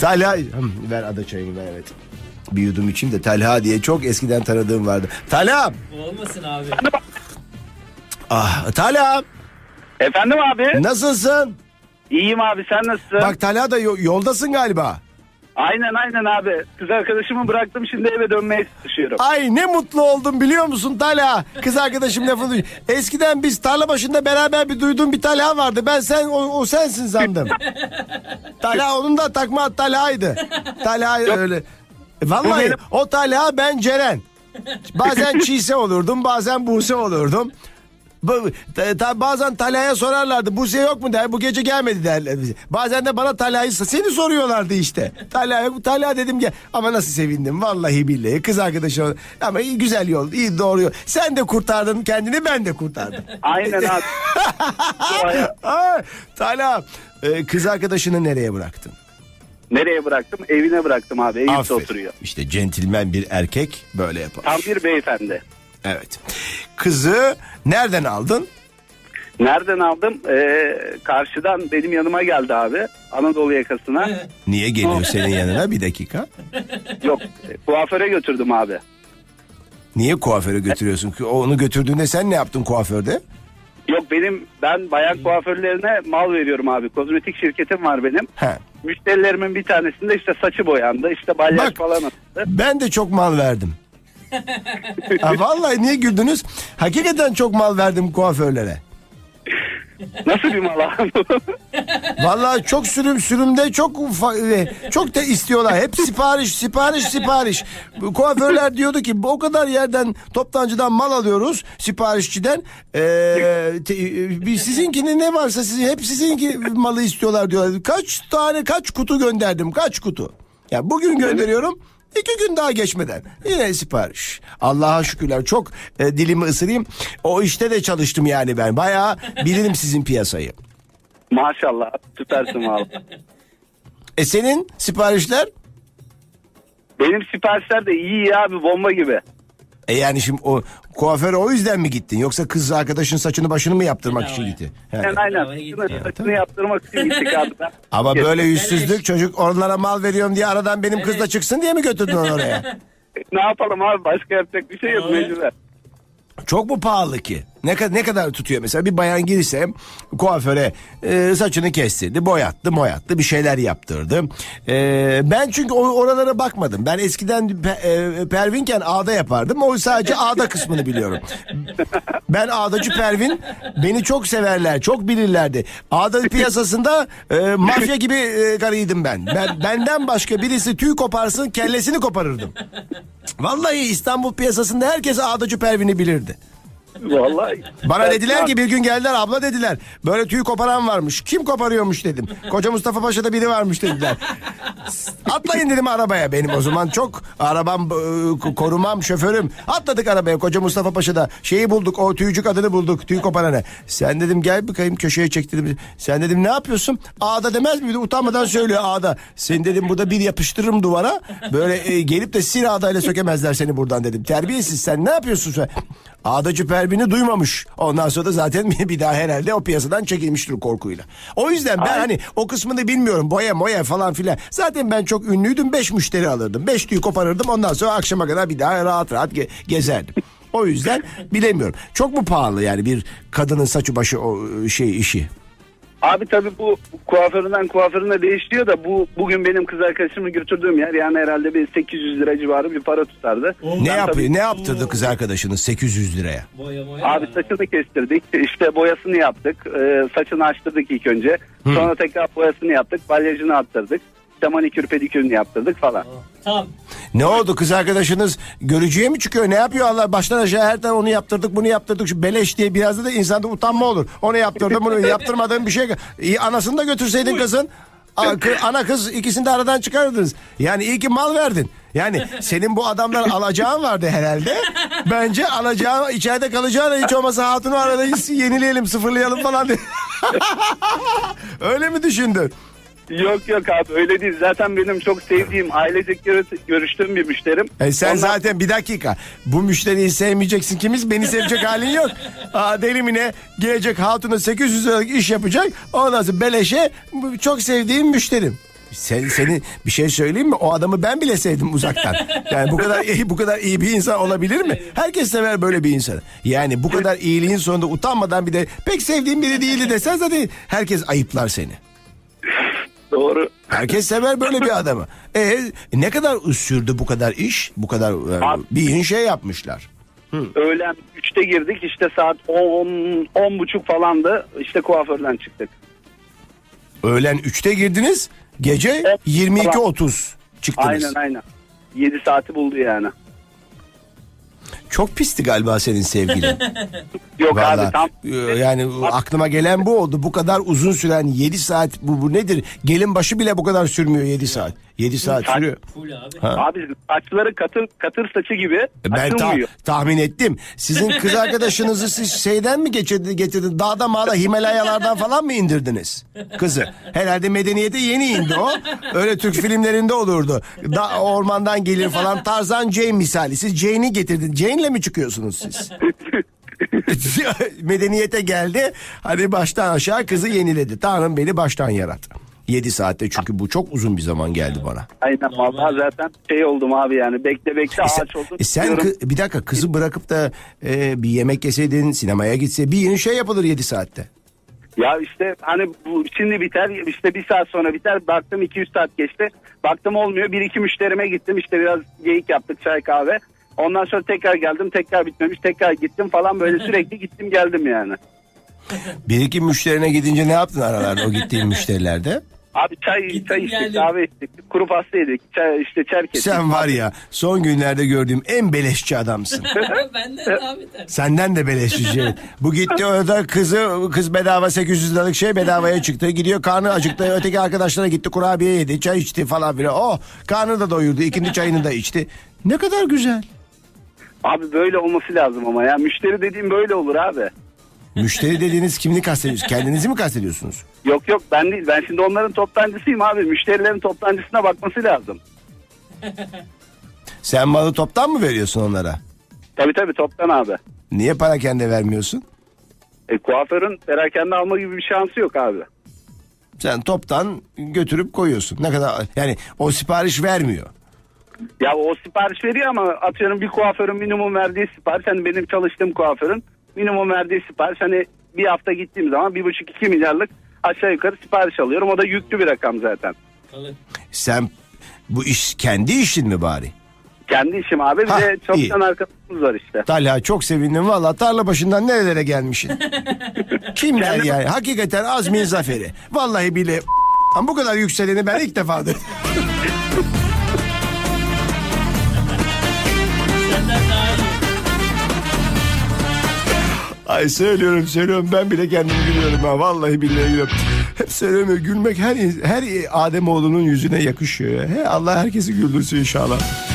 Talha ver ada çayını ver evet. Bir yudum içeyim de Talha diye çok eskiden tanıdığım vardı. Talha! Olmasın abi. Ah, Talha! Efendim abi? Nasılsın? İyiyim abi sen nasılsın? Bak Talha da yo- yoldasın galiba. Aynen aynen abi. Kız arkadaşımı bıraktım şimdi eve dönmeye çalışıyorum. Ay ne mutlu oldum biliyor musun Talha? Kız arkadaşım lafını duy- Eskiden biz tarla başında beraber bir duyduğum bir Talha vardı. Ben sen o, o sensin sandım. Talha onun da takma Talha'ydı. Talha öyle. E, Vallahi o Talha ben Ceren. Bazen Çiğse olurdum bazen Buse olurdum. Bu- bazen Talha'ya sorarlardı Buse yok mu der bu gece gelmedi derler bize. Bazen de bana Talha'yı seni soruyorlardı işte. Talha, Talha dedim ki ama nasıl sevindim vallahi billahi kız arkadaşı ama iyi güzel yol iyi doğru yol. Sen de kurtardın kendini ben de kurtardım. Aynen abi. Talha e, kız arkadaşını nereye bıraktın? Nereye bıraktım? Evine bıraktım abi. Eyüp'te oturuyor. İşte centilmen bir erkek böyle yapar. Tam bir beyefendi. Evet. Kızı nereden aldın? Nereden aldım? Ee, karşıdan benim yanıma geldi abi. Anadolu yakasına. Niye geliyor senin yanına bir dakika? Yok kuaföre götürdüm abi. Niye kuaföre götürüyorsun? ki? Onu götürdüğünde sen ne yaptın kuaförde? Yok benim ben bayan kuaförlerine mal veriyorum abi. Kozmetik şirketim var benim. He. Müşterilerimin bir tanesinde işte saçı boyandı. işte balyaj Bak. falan attı. Ben de çok mal verdim. Ha, vallahi niye güldünüz? Hakikaten çok mal verdim kuaförlere. Nasıl bir mal abi? Vallahi çok sürüm sürümde çok ufa- e, çok da istiyorlar. Hep sipariş sipariş sipariş. Kuaförler diyordu ki o kadar yerden toptancıdan mal alıyoruz siparişçiden. Ee, te- e, bir sizinkini ne varsa sizin hep sizinki malı istiyorlar diyorlar. Kaç tane kaç kutu gönderdim kaç kutu. Ya bugün gönderiyorum. İki gün daha geçmeden yine sipariş. Allah'a şükürler çok e, dilimi ısırayım. O işte de çalıştım yani ben. Bayağı bilirim sizin piyasayı. Maşallah süpersin valla. E senin siparişler? Benim siparişler de iyi ya abi bomba gibi. E yani şimdi o kuaföre o yüzden mi gittin? Yoksa kız arkadaşın saçını başını mı yaptırmak için gitti? He. Yani aynen. Saçını, saçını yaptırmak için gittik abi. Ben. Ama böyle yüzsüzlük çocuk onlara mal veriyorum diye aradan benim kız da çıksın diye mi götürdün onu oraya? Ne yapalım abi başka yapacak bir şey yok mecburen. Çok mu pahalı ki? Ne, ne kadar tutuyor mesela bir bayan girse kuaföre e, saçını kestirdi, boyattı, boyattı bir şeyler yaptırdı. E, ben çünkü oralara bakmadım. Ben eskiden pe- e, Pervinken A'da yapardım. O sadece A'da kısmını biliyorum. Ben A'dacı Pervin beni çok severler, çok bilirlerdi. A'da piyasasında e, mafya gibi e, karıydım ben. ben. Benden başka birisi tüy koparsın kellesini koparırdım. Vallahi İstanbul piyasasında herkes A'dacı Pervin'i bilirdi. Vallahi. Bana dediler ki bir gün geldiler abla dediler. Böyle tüy koparan varmış. Kim koparıyormuş dedim. Koca Mustafa Paşa'da biri varmış dediler. Atlayın dedim arabaya benim o zaman çok arabam e, korumam şoförüm. Atladık arabaya Koca Mustafa Paşa'da şeyi bulduk o tüycük adını bulduk tüy koparanı. Sen dedim gel bakayım köşeye çek dedim. Sen dedim ne yapıyorsun? Ağda demez miydi? Utanmadan söylüyor ağda. Sen dedim burada bir yapıştırırım duvara. Böyle e, gelip de sil ağdayla sökemezler seni buradan dedim. Terbiyesiz sen ne yapıyorsun sen? Ağdacı Pervin'i duymamış. Ondan sonra da zaten bir daha herhalde o piyasadan çekilmiştir korkuyla. O yüzden ben Ay. hani o kısmını bilmiyorum. Boya moya falan filan. Zaten ben çok ünlüydüm. Beş müşteri alırdım. Beş tüy koparırdım. Ondan sonra akşama kadar bir daha rahat rahat ge- gezerdim. O yüzden bilemiyorum. Çok mu pahalı yani bir kadının saçı başı o şey işi? Abi tabii bu kuaföründen kuaförüne değişiyor da bu bugün benim kız arkadaşımı götürdüğüm yer yani herhalde bir 800 lira civarı bir para tutardı. Oo. Ne Ben yapıyor? tabii- Ne yaptırdı kız arkadaşınız 800 liraya? Boya moya. Abi saçını kestirdik. işte boyasını yaptık. Ee, saçını açtırdık ilk önce. Sonra tekrar boyasını yaptık. Balyajını attırdık. İşte manikür pedikürünü yaptırdık falan. Tam. Ne oldu kız arkadaşınız görücüye mi çıkıyor? Ne yapıyor Allah baştan aşağı her tane onu yaptırdık bunu yaptırdık. Şu beleş diye biraz da insanda utanma olur. Onu yaptırdım bunu yaptırmadığım bir şey. İyi, anasını da götürseydin kızın. A- kı- Ana kız ikisini de aradan çıkarırdınız. Yani iyi ki mal verdin. Yani senin bu adamlar alacağın vardı herhalde. Bence alacağın içeride kalacağına hiç olmasa hatunu arada yenileyelim sıfırlayalım falan diye. Öyle mi düşündün? Yok yok abi öyle değil. Zaten benim çok sevdiğim ailecek görü- görüştüğüm bir müşterim. E sen Ondan- zaten bir dakika. Bu müşteriyi sevmeyeceksin kimiz? Beni sevecek halin yok. Aa, deli mi ne? Gelecek hatuna 800 liralık iş yapacak. Ondan sonra beleşe bu çok sevdiğim müşterim. Sen, seni bir şey söyleyeyim mi? O adamı ben bile sevdim uzaktan. Yani bu kadar iyi, bu kadar iyi bir insan olabilir mi? Herkes sever böyle bir insanı. Yani bu kadar iyiliğin sonunda utanmadan bir de pek sevdiğim biri değildi desen zaten herkes ayıplar seni. Doğru. Herkes sever böyle bir adamı. E ne kadar sürdü bu kadar iş? Bu kadar Abi- bir şey yapmışlar. Öğlen 3'te girdik işte saat 10 10 buçuk falandı. İşte kuaförden çıktık. Öğlen 3'te girdiniz. Gece Evet, 22.30 çıktınız. Aynen aynen. 7 saati buldu yani. Çok pisti galiba senin sevgilin. Yok Vallahi, abi tam e, yani aklıma gelen bu oldu. Bu kadar uzun süren 7 saat bu, bu nedir? Gelin başı bile bu kadar sürmüyor 7 saat. 7 saat Saat- sürüyor. Full abi. Ha. abi saçları katır katır saçı gibi Ben ta- açılmıyor. tahmin ettim. Sizin kız arkadaşınızı siz şeyden mi geçirdi, getirdin? Dağda mağda Himalayalardan falan mı indirdiniz? Kızı. Herhalde medeniyete yeni indi o. Öyle Türk filmlerinde olurdu. Da, ormandan gelir falan Tarzan Jane misali. Siz Jane'i getirdin. Jane'le mi çıkıyorsunuz siz? Medeniyete geldi. Hani baştan aşağı kızı yeniledi. Tanrım beni baştan yarattı. 7 saatte çünkü bu çok uzun bir zaman geldi bana. Aynen vallahi zaten şey oldum abi yani bekle bekle E sen, ağaç oldum. e sen kı- bir dakika kızı bırakıp da e, bir yemek yeseydin sinemaya gitse bir yeni şey yapılır 7 saatte. Ya işte hani bu şimdi biter işte bir saat sonra biter baktım 200 saat geçti baktım olmuyor bir iki müşterime gittim işte biraz geyik yaptık çay kahve ondan sonra tekrar geldim tekrar bitmemiş tekrar gittim falan böyle sürekli gittim geldim yani. Bir iki müşterine gidince ne yaptın aralarda o gittiğin müşterilerde? Abi çay Gittim çay içtik geldim. kahve içtik kuru pasta yedik çay, işte çerk ettik. Sen var ya son günlerde gördüğüm en beleşçi adamsın. Benden daha beter. Senden de beleşçi. şey. Bu gitti orada kızı kız bedava 800 liralık şey bedavaya çıktı. Gidiyor karnı acıktı. Öteki arkadaşlara gitti kurabiye yedi çay içti falan filan. Oh karnı da doyurdu. ikinci çayını da içti. Ne kadar güzel. Abi böyle olması lazım ama ya müşteri dediğim böyle olur abi. Müşteri dediğiniz kimini kastediyorsunuz? Kendinizi mi kastediyorsunuz? Yok yok ben değil ben şimdi onların toptancısıyım abi müşterilerin toptancısına bakması lazım. Sen malı toptan mı veriyorsun onlara? Tabii tabii toptan abi. Niye para kendi vermiyorsun? E, kuaförün perakende alma gibi bir şansı yok abi. Sen toptan götürüp koyuyorsun. Ne kadar yani o sipariş vermiyor. Ya o sipariş veriyor ama atıyorum bir kuaförün minimum verdiği sipariş hani benim çalıştığım kuaförün minimum verdiği sipariş hani bir hafta gittiğim zaman bir buçuk iki milyarlık aşağı yukarı sipariş alıyorum. O da yüklü bir rakam zaten. Sen bu iş kendi işin mi bari? Kendi işim abi bir Hah, de çoktan arkadaşımız var işte. Talha çok sevindim valla tarla başından nerelere gelmişsin. Kim der yani hakikaten Azmi'nin zaferi. Vallahi bile bu kadar yükseleni ben ilk defa duydum. Ay söylüyorum söylüyorum ben bile kendimi gülüyorum ha vallahi billahi gülüyorum. Hep söylüyorum gülmek her her Ademoğlunun yüzüne yakışıyor ya. He, Allah herkesi güldürsün inşallah.